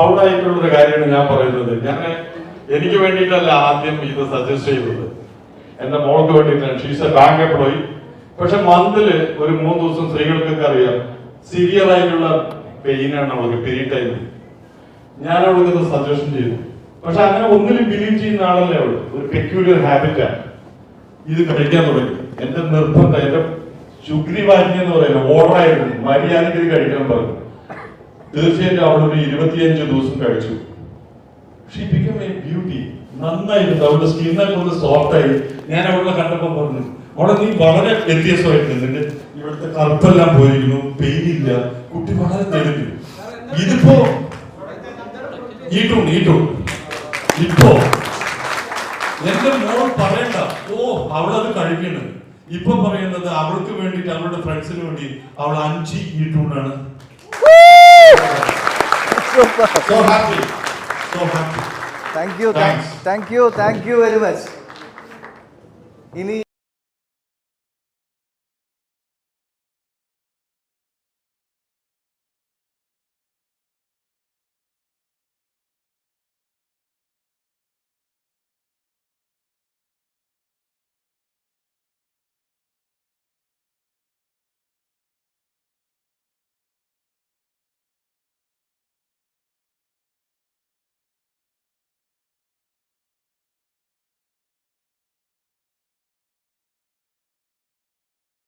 പ്രൗഡായിട്ടുള്ള ഒരു കാര്യമാണ് ഞാൻ പറയുന്നത്. ഞാൻ എനിക്ക് വേണ്ടിയിട്ടല്ല ആദ്യം ഇത് സജസ്റ്റ് ചെയ്തത്. എന്റെ മോൾക്ക് വേണ്ടിയിട്ടാണ്. ഷീസ് എ ബാങ്ക് എംപ്ലോയി പക്ഷെ മന്തിൽ ഒരു മൂന്ന് ദിവസം സ്ത്രീകൾക്കൊക്കെ അറിയാം. സിവിയർ ആയിട്ടുള്ള പെയിനാണ് അവൾക്ക്. പീരീഡ് ടൈം ഞാൻ അവൾക്ക് സജഷൻ ചെയ്തു. പക്ഷെ അങ്ങനെ ഒന്നിലും ബിലീവ് ചെയ്യുന്ന ആളല്ലേ അവൾ ഒരു പെക്യൂലിയർ ഹാബിറ്റാണ് ഇത് കഴിക്കാൻ തുടങ്ങി. എന്റെ നിർബന്ധം എന്റെ ശുഗ്രീവാജ്ഞ എന്ന് പറയുന്നത് ഓർഡറായിരുന്നു മര്യാദയ്ക്ക് ഇത് പറഞ്ഞു. തീർച്ചയായിട്ടും അവളൊരു ഇരുപത്തിയഞ്ച് ദിവസം കഴിച്ചു. ഷീ ബിക്കം എ ബ്യൂട്ടി നന്നായിരുന്നു. അവളുടെ സ്കിന്നൊക്കെ ഒന്ന് സോഫ്റ്റായി ഞാൻ അവളെ കണ്ടപ്പോൾ പറഞ്ഞു അവളെ നീ വളരെ വ്യത്യസ്തമായിട്ട് നിന്റെ ഇവിടുത്തെ കറുപ്പെല്ലാം പോയിരിക്കുന്നു. പെയിനില്ല. കുട്ടി വളരെ തെളിഞ്ഞു ഇതിപ്പോ ഈട്ടു ഈട്ടു ഇപ്പോ എന്റെ മോൾ പറയണ്ട. ഓ അവളത് കഴിക്കണം. ഇപ്പൊ പറയുന്നത് അവൾക്ക് വേണ്ടിട്ട് അവളുടെ ഫ്രണ്ട്സിന് വേണ്ടി അവൾ അഞ്ച് ഈട്ടൂണാണ് So happy. So happy. Thank you. Thanks. Thank you. Thank you very much.